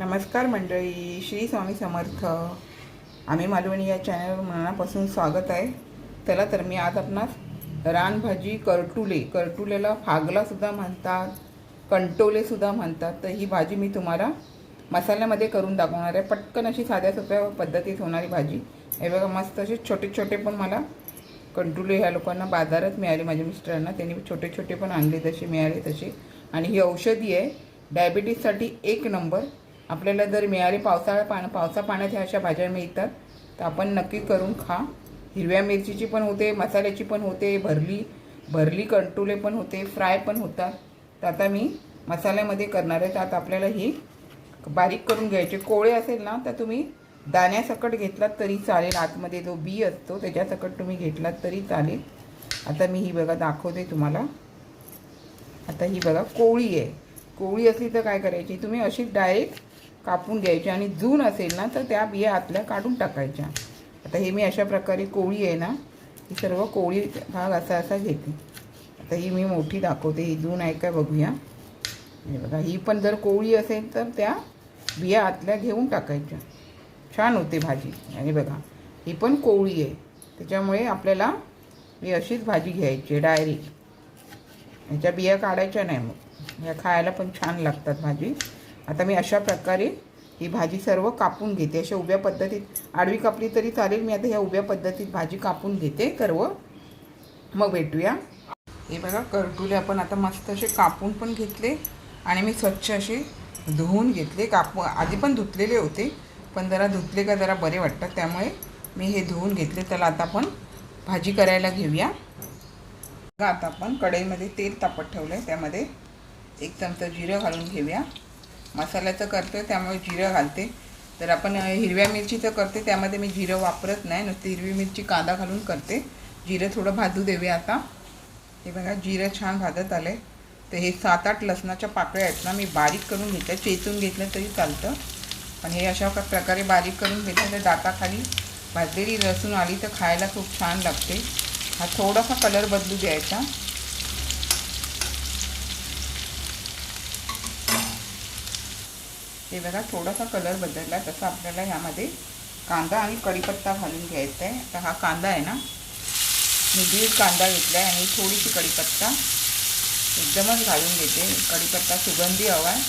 नमस्कार मंडळी श्री स्वामी समर्थ. आम्ही मालवणी या चॅनलवर मनापासून स्वागत आहे. चला तर मी आज आपणास रानभाजी करटुले करटुलेला फागलासुद्धा म्हणतात कंटोलेसुद्धा म्हणतात. तर ही भाजी मी तुम्हाला मसाल्यामध्ये करून दाखवणार आहे. पटकन अशी साध्या सोप्या पद्धतीत होणारी भाजी. हे बघा मस्त असे छोटे छोटे पण मला कंटुले ह्या लोकांना बाजारात मिळाले माझ्या मिस्टरांना. त्यांनी छोटे छोटे पण आणले तसे मिळाले तसे. आणि ही औषधी आहे. डायबिटीजसाठी एक नंबर. आपल्याला जर मिळाले पावसाळा पान पावसा पाण्यात ह्या अशा भाज्या मिळतात तर आपण नक्की करून खा. हिरव्या मिरचीची पण होते मसाल्याची पण होते भरली भरली कंटुले पण होते फ्राय पण होतात. तर आता मी मसाल्यामध्ये करणार आहे. तर आता आपल्याला ही बारीक करून घ्यायचे. कोळे असेल ना तर तुम्ही दाण्यासकट घेतलात तरी चालेल. आतमध्ये जो बी असतो त्याच्यासकट तुम्ही घेतलात तरी चालेल. आता मी ही बघा दाखवते तुम्हाला. आता ही बघा कोळी आहे. कोळी असली तर काय करायची? तुम्ही अशीच डायरेक्ट कापून घ्यायच्या आणि जून असेल ना तर त्या बिया आतल्या काढून टाकायच्या. आता हे मी अशा प्रकारे कोळी आहे ना ही सर्व कोळी भाग असा असा घेते. आता ही मी मोठी दाखवते ही जून आहे का बघूया. हे बघा ही पण जर कोळी असेल तर त्या बिया आतल्या घेऊन टाकायच्या. छान होते भाजी. आणि बघा ही पण कोवळी आहे. त्याच्यामुळे आपल्याला ही अशीच भाजी घ्यायची डायरेक्ट. ह्याच्या बिया काढायच्या नाही मग. ह्या खायला पण छान लागतात भाजी. आता मी अशा प्रकारे ही भाजी सर्व कापून घेते. अशा उभ्या पद्धतीत आडवी कापली तरी चालेल. मी आता ह्या उभ्या पद्धतीत भाजी कापून घेते. सर्व मग भेटूया. हे बघा करटुले आपण आता मस्त असे कापून पण घेतले आणि मी स्वच्छ असे धुवून घेतले. कापू आधी पण धुतलेले होते पण जरा धुतले का जरा बरे वाटतात. त्यामुळे मी हे धुवून घेतले. त्याला आता आपण भाजी करायला घेऊया. बघा आता आपण कढईमध्ये तेल तापत ठेवलं आहे त्यामध्ये एक चमचा जिरं घालून घेऊया. मसाल्याचं करतो त्यामुळे जिरं घालते. तर आपण हिरव्या मिरचीचं करते त्यामध्ये मी जिरं वापरत नाही. नुसती हिरवी मिरची कांदा घालून करते. जिरं थोडं भाजू देवे आता. हे बघा जिरं छान भाजत आलं तर हे सात आठ लसणाच्या पाकळ्या आहेत ना मी बारीक करून घेतल्या चेचून घेतलं तरी चालतं. पण हे अशा प्रकारे बारीक करून घेतलं तर दाताखाली भाजलेली लसूण आली तर खायला खूप छान लागते. हा थोडासा कलर बदलू द्यायचा. हे बघा थोडासा कलर बदलला तसा आपल्याला ह्यामध्ये कांदा आणि कढीपत्ता घालून घ्यायचा आहे. तर हा कांदा आहे ना मी दीड कांदा घेतला आहे आणि थोडीशी कढीपत्ता एकदमच घालून घेते. कढीपत्ता सुगंधी हवा आहे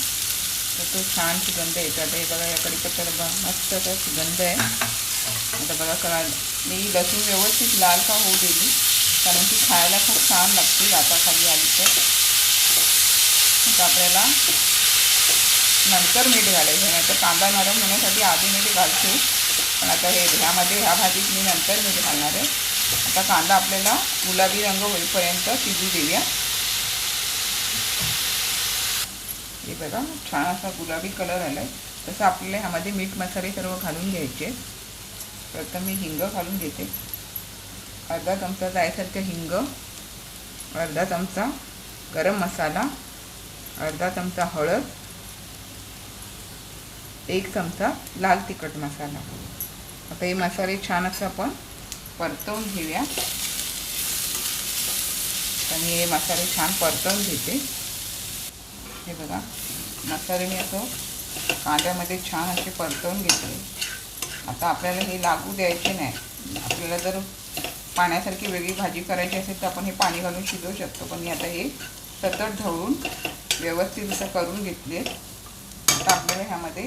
तर तो छान सुगंध येतो. आता हे बघा या कढीपत्त्याला बघा मस्त असा सुगंध आहे. आता बघा करा मी लसूण व्यवस्थित लाल का होऊ दिली कारण ती खायला खूप छान लागते दाताखाली आली तर. आता आपल्याला नंतर मीठ घालायचं. नाहीतर कांदा नरम होण्यासाठी आधी मीठ घालतो पण आता हे ह्यामध्ये ह्या भाजीत मी नंतर मीठ घालणार आहे. आता कांदा आपल्याला गुलाबी रंग होईपर्यंत शिजू देऊया. हे बघा छान असा गुलाबी कलर आला आहे तसं आपल्याला ह्यामध्ये मीठ मसाले सर्व घालून घ्यायचे. प्रथम मी हिंग घालून घेते. अर्धा चमचा जायसारखं हिंग अर्धा चमचा गरम मसाला अर्धा चमचा हळद एक चमचा लाल तिखट मसाला. आता हे मसाले छान असं आपण परतवून घेऊया. आणि हे मसाले छान परतवून घेते. हे बघा मसाले मी असं कांद्यामध्ये छान असे परतवून घेतले आता आपल्याला हे लागू द्यायचे नाही. आपल्याला जर पाण्यासारखी वेगळी भाजी करायची असेल तर आपण हे पाणी घालून शिजवू शकतो. पण मी आता हे सतत ढवळून व्यवस्थित असं करून घेतले. आता ह्यामध्ये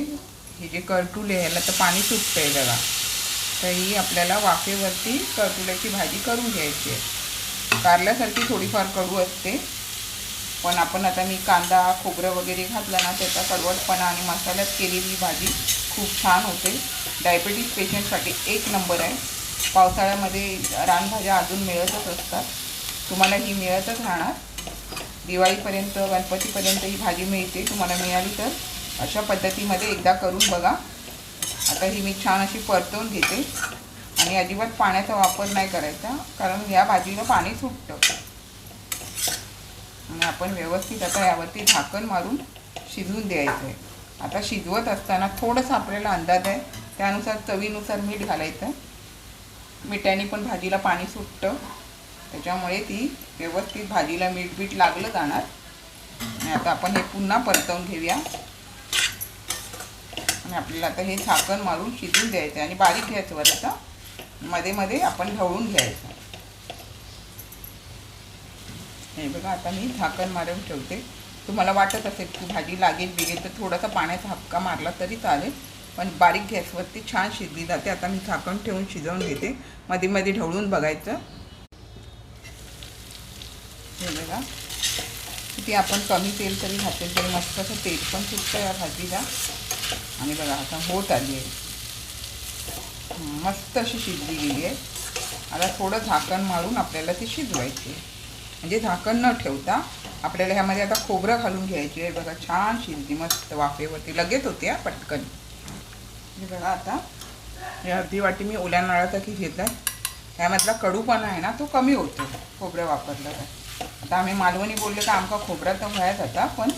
हे जे करटुले ह्याला तर पाणी सुटतं आहे बघा तर ही आपल्याला वाफेवरती करटुल्याची भाजी करून घ्यायची आहे. कारल्यासारखी थोडीफार कडू असते. पण आपण आता मी कांदा खोबरं वगैरे घातलं ना त्याचा कडवटपणा आणि मसाल्यात केलेली भाजी खूप छान होते. डायबेटीज पेशंटसाठी एक नंबर आहे. पावसाळ्यामध्ये रानभाज्या अजून मिळतच असतात. तुम्हाला ही मिळतच राहणार. दिवाळीपर्यंत गणपतीपर्यंत ही भाजी मिळते. तुम्हाला मिळाली तर अशा पद्धतीमध्ये एकदा करून बघा. आता ही मी छान अशी परतवून घेते. आणि अजिबात पाण्याचा वापर नाही करायचा कारण या भाजीला पाणी सुटतं. आणि आपण व्यवस्थित आता यावरती झाकण मारून शिजवून द्यायचं आहे आता शिजवत असताना थोडंसं आपल्याला अंदाज आहे. त्यानुसार चवीनुसार मीठ घालायचं. मिठाने पण भाजीला पाणी सुटतं. त्याच्यामुळे ती व्यवस्थित भाजीला मीठ बीठ लागलं जाणार. आणि आता आपण हे पुन्हा परतवून घेऊया. आणि आपल्याला आता हे झाकण मारून शिजून द्यायचं आणि बारीक घ्यायचं वर आता मध्ये मध्ये आपण ढवळून घ्यायचं. हे बघा आता मी झाकण मारून ठेवते. तुम्हाला वाटत असेल की भाजी लागेल बिगेल तर थोडासा पाण्याचा हक्का मारला तरी चालेल. पण बारीक गॅसवरती छान शिजली जाते. आता मी झाकण ठेवून शिजवून घेते. मध्ये मध्ये ढवळून बघायचं. हे बघा. किती आपण कमी तेल तरी घातेल तरी मस्त असं तेल पण सुटतं या भाजीला. आणि बघा आता होत आली आहे. मस्त अशी शिजली गेली आहे. आता थोडं झाकण मारून आपल्याला ती शिजवायची म्हणजे झाकण न ठेवता आपल्याला ह्यामध्ये आता खोबरं घालून घ्यायची आहे. बघा छान शिजली मस्त वाफेवरती. लगेच होते हा पटकन. बघा आता. हे अर्धी वाटी मी ओल्या नारळाचा की घेतला आहे ह्यामधला कडूपणा आहे ना तो कमी होतो खोबरं वापरलं तर आता आम्ही मालवणी बोलले तर आमका खोबरा तर व्हायच आता पण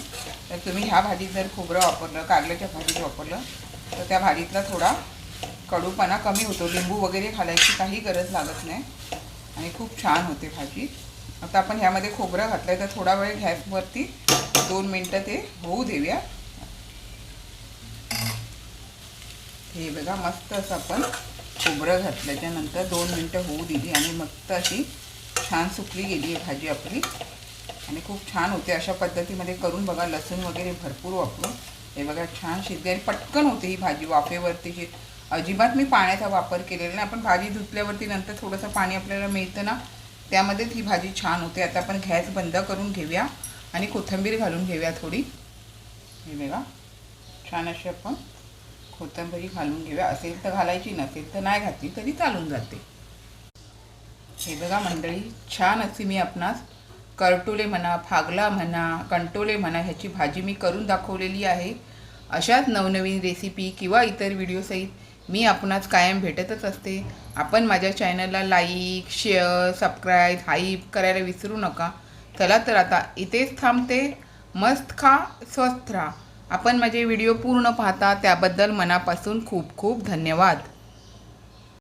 तर तुम्ही ह्या भाजीत जर खोबरं वापरलं कारल्याच्या भाजीत वापरलं तर त्या भाजीतला थोडा कडूपणा कमी होतो. लिंबू वगैरे घालायची काही गरज लागत नाही. आणि खूप छान होते भाजी. आता आपण ह्यामध्ये खोबरं घातलं आहे तर थोडा वेळ गॅसवरती दोन मिनटं ते होऊ देऊया. हे बघा मस्त असं आपण खोबरं घातल्याच्या नंतर दोन मिनटं होऊ दिली आणि मस्त अशी छान सुकली गेली आहे भाजी आपली. आणि खूप छान होते. अशा पद्धतीमध्ये करून बघा लसूण वगैरे भरपूर वापरून. हे बघा छान शिजते पटकन होते ही भाजी. वाफेवरती जी अजिबात मी पाण्याचा वापर केलेला नाही. आपण भाजी धुतल्यावरती नंतर थोडंसं पाणी आपल्याला मिळतं ना त्यामध्येच ही भाजी छान होते. आता आपण गॅस बंद करून घेऊया आणि कोथिंबीर घालून घेऊया थोडी. हे बघा छान अशी आपण कोथिंबीर घालून घेऊया. असेल तर घालायची नसेल तर नाही घातली तरी चालून जाते. हे बघा मंडळी छान अशी मी आपणास करटोले म्हणा फागला म्हणा कंटोले म्हणा ह्याची भाजी मी करून दाखवलेली आहे. अशाच नवनवीन रेसिपी किंवा इतर व्हिडिओसहित मी आपणास कायम भेटतच असते. आपण माझ्या चॅनलला लाईक शेअर सबस्क्राईब हाईप करायला विसरू नका. चला तर आता इथेच थांबते. मस्त खा स्वस्थ राहा. आपण माझे व्हिडिओ पूर्ण पाहता त्याबद्दल मनापासून खूप खूप धन्यवाद.